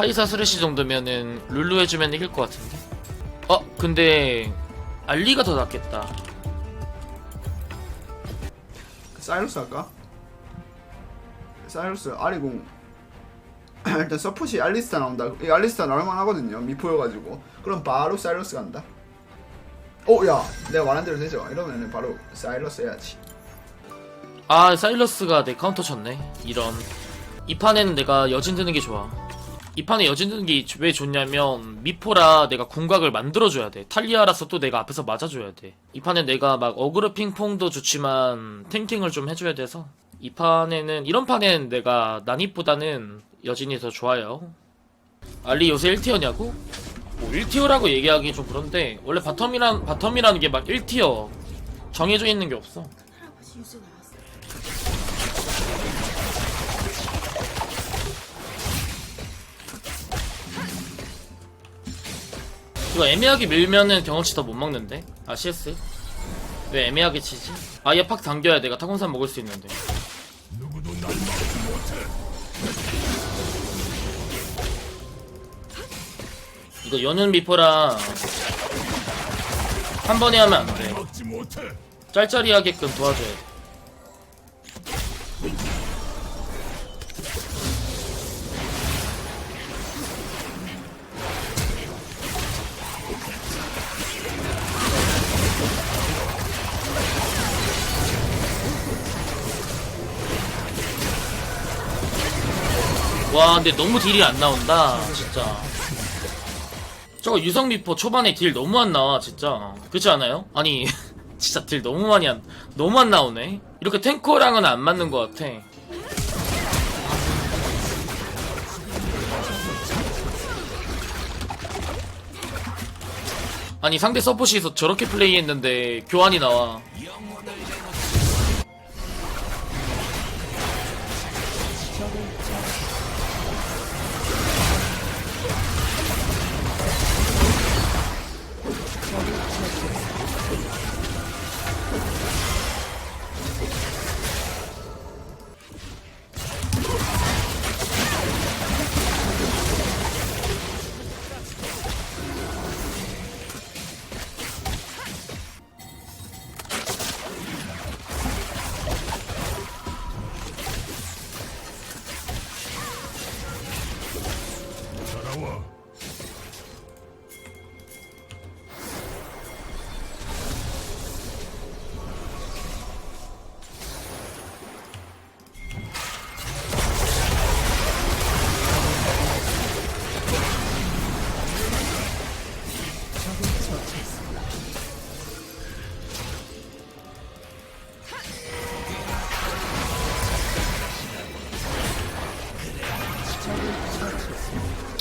카이사 스레시 정도면은 룰루 해주면 이길 것 같은데. 어 근데 알리가 더 낫겠다. 사이러스 할까? 사이러스 아리공 일단 서폿이 알리스타 나온다 이 알리스타 나올만 하거든요 미포여가지고 그럼 바로 사이러스 간다 오야 내가 말한 대로 되죠 이러면 바로 사이러스 해야지 아 사일러스가 내 카운터 쳤네. 이런. 이 판에는 내가 여진 드는 게 좋아. 이 판에 여진 드는 게 왜 좋냐면 미포라 내가 궁각을 만들어줘야 돼. 탈리아라서 또 내가 앞에서 맞아줘야 돼. 이 판에 내가 막 어그로 핑퐁도 좋지만 탱킹을 좀 해줘야 돼서 이 판에는 이런 판에는 내가 난입보다는 여진이 더 좋아요. 알리 요새 1티어냐고? 뭐 1티어라고 얘기하기 좀 그런데 원래 바텀이란 바텀이라는 게 막 1티어 정해져 있는 게 없어. 이거 애매하게 밀면은 경험치 더 못 먹는데? 아 CS? 왜 애매하게 치지? 아얘 팍 당겨야 내가 타곤산 먹을 수 있는데 이거 연운 미포랑 한 번에 하면 안 돼. 짤짤이하게끔 도와줘야 돼. 와 근데 너무 딜이 안 나온다 진짜 저거 유성미포 초반에 딜 너무 안 나와 진짜. 그렇지 않아요? 아니 진짜 딜 너무 많이 안 너무 안 나오네. 이렇게 탱커랑은 안 맞는 것 같아. 아니 상대 서포시에서 저렇게 플레이했는데 교환이 나와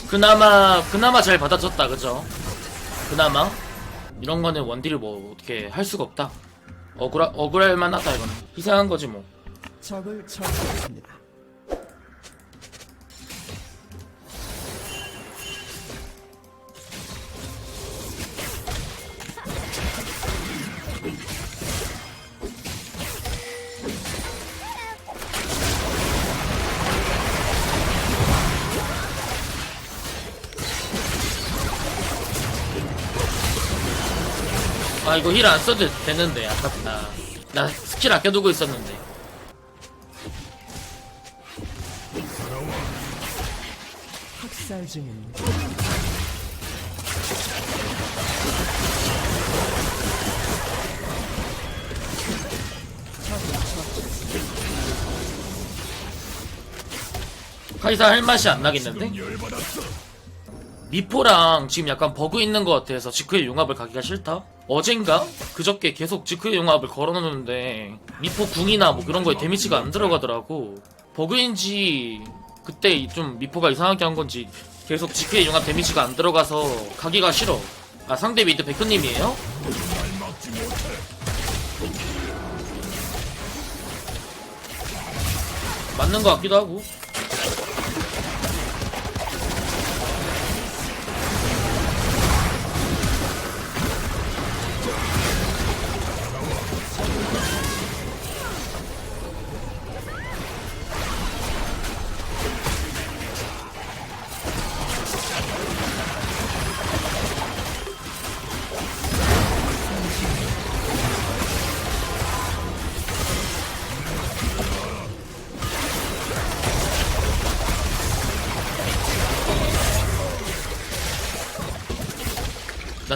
그나마 그나마 잘 받아줬다 그죠? 그나마 이런 거는 원딜을 뭐 어떻게 할 수가 없다. 억울 억울할 만하다 이거는 희생한 거지 뭐. 적을 처치했습니다. 아 이거 힐 안 써도 되는데 아깝다. 나 스킬 아껴두고 있었는데. 학살. 카이사 할 맛이 안 나겠는데? 미포랑 지금 약간 버그 있는 것 같아서 지크의 융합을 가기가 싫다? 어젠가? 그저께 계속 지크의 융합을 걸어놓는데 미포 궁이나 뭐 그런 거에 데미지가 안 들어가더라고 버그인지 그때 좀 미포가 이상하게 한 건지 계속 지크의 융합 데미지가 안 들어가서 가기가 싫어 아 상대 미드 백크님이에요? 맞는 것 같기도 하고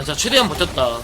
난 진짜 최대한 버텼다.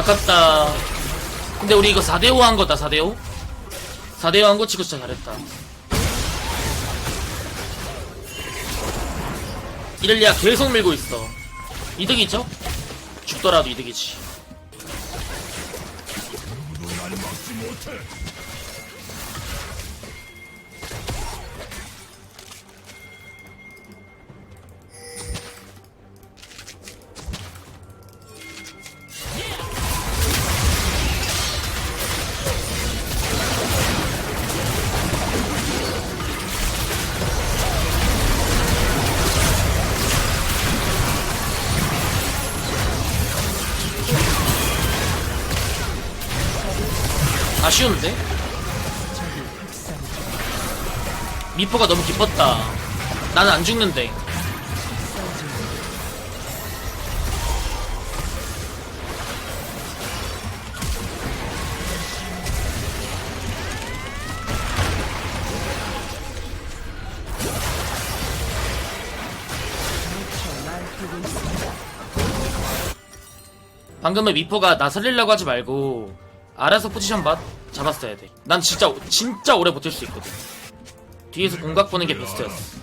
아깝다. 근데 우리 이거 4대5 한 거다, 4대5? 4대5 한 거 치고 진짜 잘했다. 이럴리아 계속 밀고 있어. 이득이죠? 죽더라도 이득이지. 쉬운데? 미포가 너무 기뻤다. 나는 안 죽는데. 방금은 미포가 나 살리려고 하지 말고 알아서 포지션 봐 잡았어야 돼. 난 진짜 진짜 오래 버틸 수 있거든. 뒤에서 공각 보는 게 베스트였어.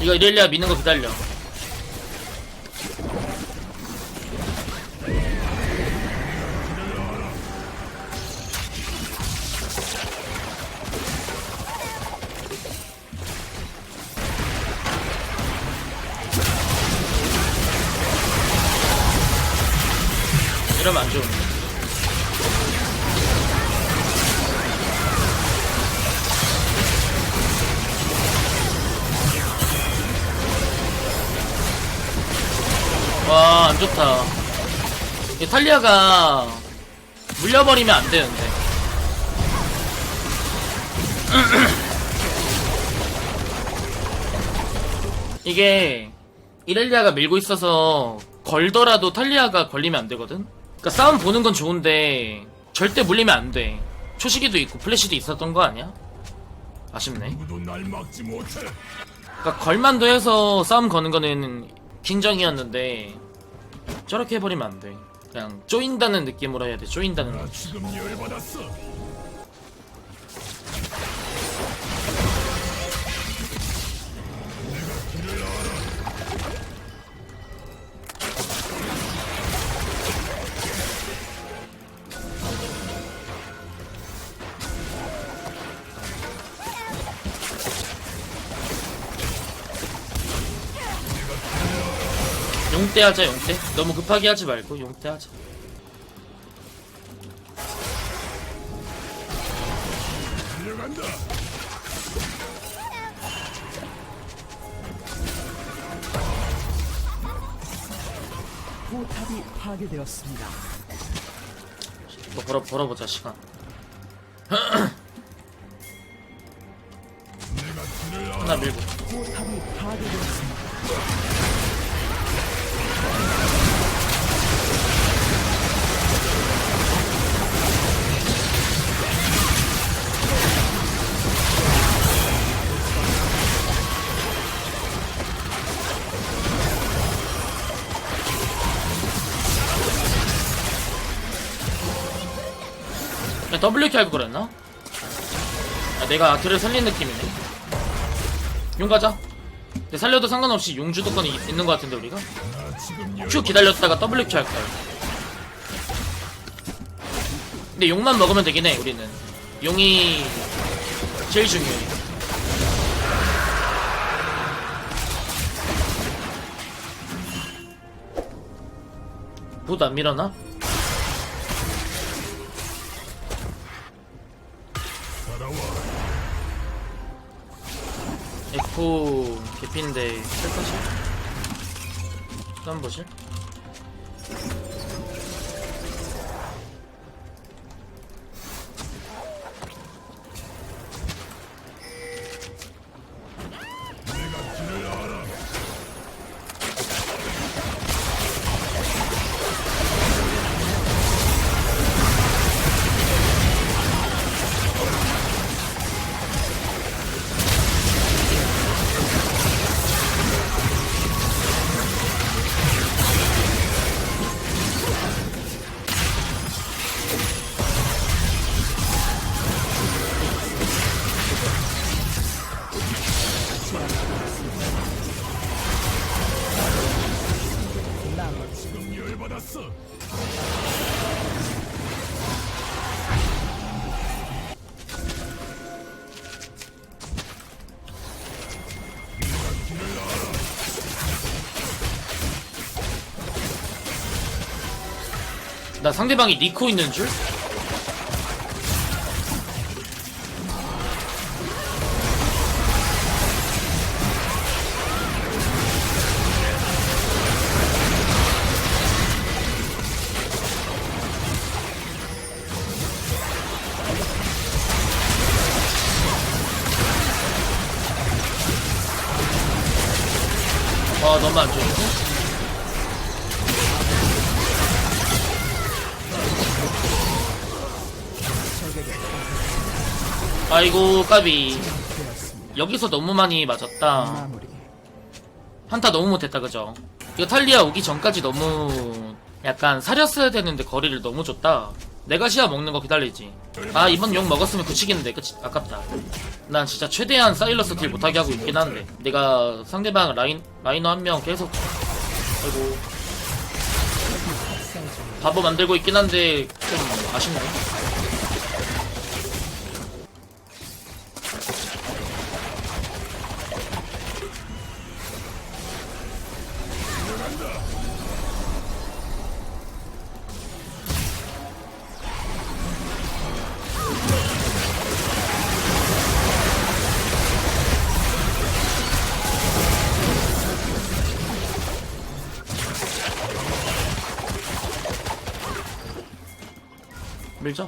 이거 이렐리아 미는 거 기다려. 이러면 안 좋은데. 와, 안 좋다. 이 탈리아가 물려버리면 안 되는데. 이게 이렐리아가 밀고 있어서 걸더라도 탈리아가 걸리면 안 되거든? 그니까 싸움 보는 건 좋은데 절대 물리면 안 돼. 초시기도 있고 플래시도 있었던 거 아니야? 아쉽네. 누구도 날 막지 못해. 그러니까 걸만도 해서 싸움 거는 거는 긴정이었는데 저렇게 해버리면 안 돼. 그냥 쪼인다는 느낌으로 해야 돼. 쪼인다는 나 느낌. 지금 열받았어. 용대 하자 용대. 너무 급하게 하지 말고 용대 하자. 포탑이 파괴되었습니다. 또 벌어 벌어보자 시간. 하나 밀고. 포탑이 파괴되었습니다. W 키 알고 그랬나? 아, 내가 아트를 살린 느낌이네. 용 가자. 근데 살려도 상관없이 용 주도권이 있- 있는 것 같은데 우리가 Q 기다렸다가 WQ 할까요? 근데 용만 먹으면 되긴 해 우리는 용이 제일 중요해 붓안 밀어나? 에코 개피인데 셀카실? 수단 보실? 나 상대방이 니코 있는 줄? 아 너무 안 좋은데? 아이고 까비. 여기서 너무 많이 맞았다. 한타 너무 못했다 그죠? 이거 탈리아 오기 전까지 너무 약간 사렸어야 되는데 거리를 너무 줬다. 내가 시야 먹는 거 기다리지. 아 이번 용 먹었으면 굳히겠는데. 그치 아깝다. 난 진짜 최대한 사일러스 딜 못하게 하고 있긴 한데. 내가 상대방 라인 라이너 한 명 계속. 아이고. 바보 만들고 있긴 한데 좀 아쉽네 밀자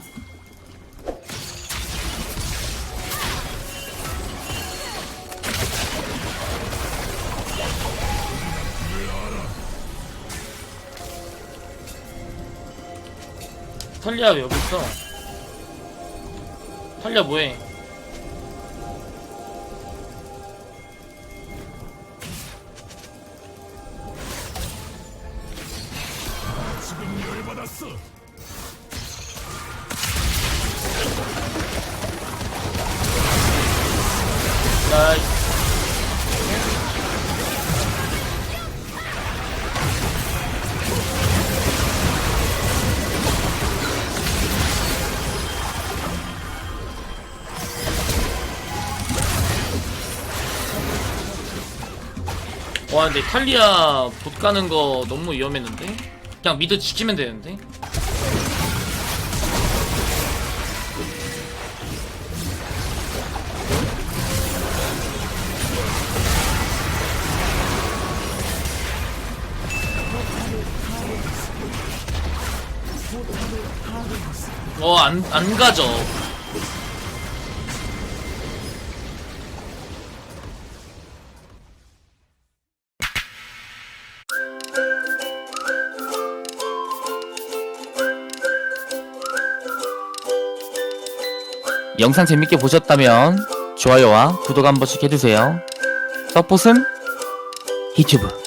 탈리아 왜 여기 있어? 탈리아 뭐해? 와 근데 탈리아 봇 가는 거 너무 위험했는데? 그냥 미드 지키면 되는데? 어, 안, 안 가져. 영상 재밌게 보셨다면 좋아요와 구독 한 번씩 해주세요. 떡보슴 유튜브